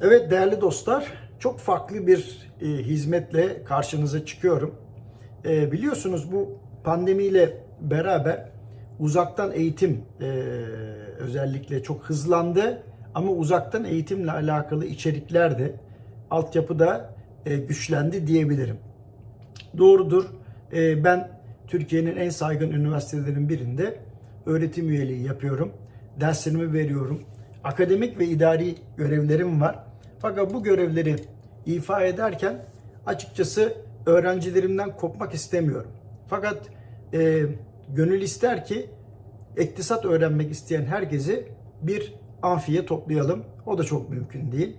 Evet değerli dostlar, çok farklı bir e, hizmetle karşınıza çıkıyorum. E, biliyorsunuz bu pandemiyle beraber uzaktan eğitim e, özellikle çok hızlandı. Ama uzaktan eğitimle alakalı içerikler de altyapıda e, güçlendi diyebilirim. Doğrudur. E, ben Türkiye'nin en saygın üniversitelerinin birinde öğretim üyeliği yapıyorum. Derslerimi veriyorum. Akademik ve idari görevlerim var. Fakat bu görevleri ifa ederken açıkçası öğrencilerimden kopmak istemiyorum. Fakat e, gönül ister ki iktisat öğrenmek isteyen herkesi bir amfiye toplayalım. O da çok mümkün değil.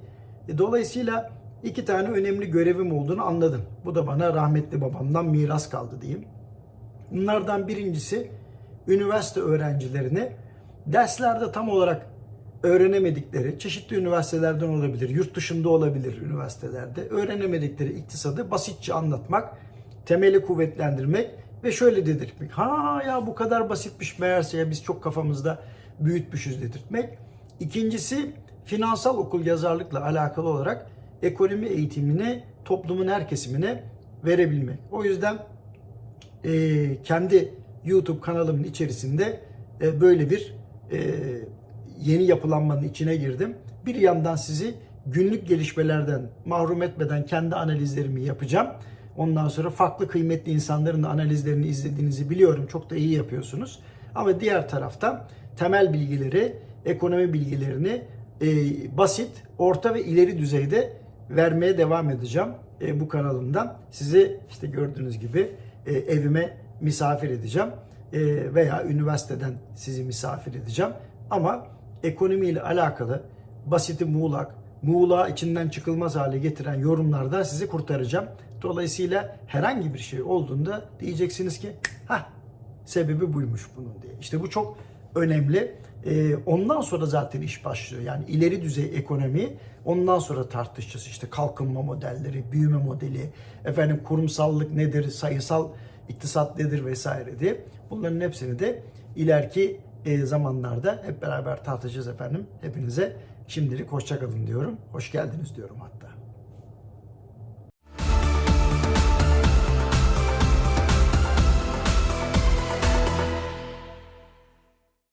E, dolayısıyla iki tane önemli görevim olduğunu anladım. Bu da bana rahmetli babamdan miras kaldı diyeyim. Bunlardan birincisi üniversite öğrencilerine derslerde tam olarak öğrenemedikleri, çeşitli üniversitelerden olabilir, yurt dışında olabilir üniversitelerde, öğrenemedikleri iktisadı basitçe anlatmak, temeli kuvvetlendirmek ve şöyle dedirtmek. Ha ya bu kadar basitmiş meğerse ya biz çok kafamızda büyütmüşüz dedirtmek. İkincisi finansal okul yazarlıkla alakalı olarak ekonomi eğitimini toplumun her kesimine verebilmek. O yüzden e, kendi YouTube kanalımın içerisinde e, böyle bir e, yeni yapılanmanın içine girdim. Bir yandan sizi günlük gelişmelerden mahrum etmeden kendi analizlerimi yapacağım. Ondan sonra farklı kıymetli insanların analizlerini izlediğinizi biliyorum. Çok da iyi yapıyorsunuz. Ama diğer taraftan temel bilgileri, ekonomi bilgilerini e, basit, orta ve ileri düzeyde vermeye devam edeceğim e, bu kanalımdan. Sizi işte gördüğünüz gibi e, evime misafir edeceğim e, veya üniversiteden sizi misafir edeceğim. Ama ekonomiyle alakalı basiti muğlak, muğlağı içinden çıkılmaz hale getiren yorumlarda sizi kurtaracağım. Dolayısıyla herhangi bir şey olduğunda diyeceksiniz ki ha sebebi buymuş bunun diye. İşte bu çok önemli. Ee, ondan sonra zaten iş başlıyor. Yani ileri düzey ekonomi ondan sonra tartışacağız. İşte kalkınma modelleri, büyüme modeli, efendim kurumsallık nedir, sayısal iktisat nedir vesaire diye. Bunların hepsini de ileriki zamanlarda hep beraber tartışacağız efendim. Hepinize şimdilik hoşçakalın diyorum. Hoş geldiniz diyorum hatta.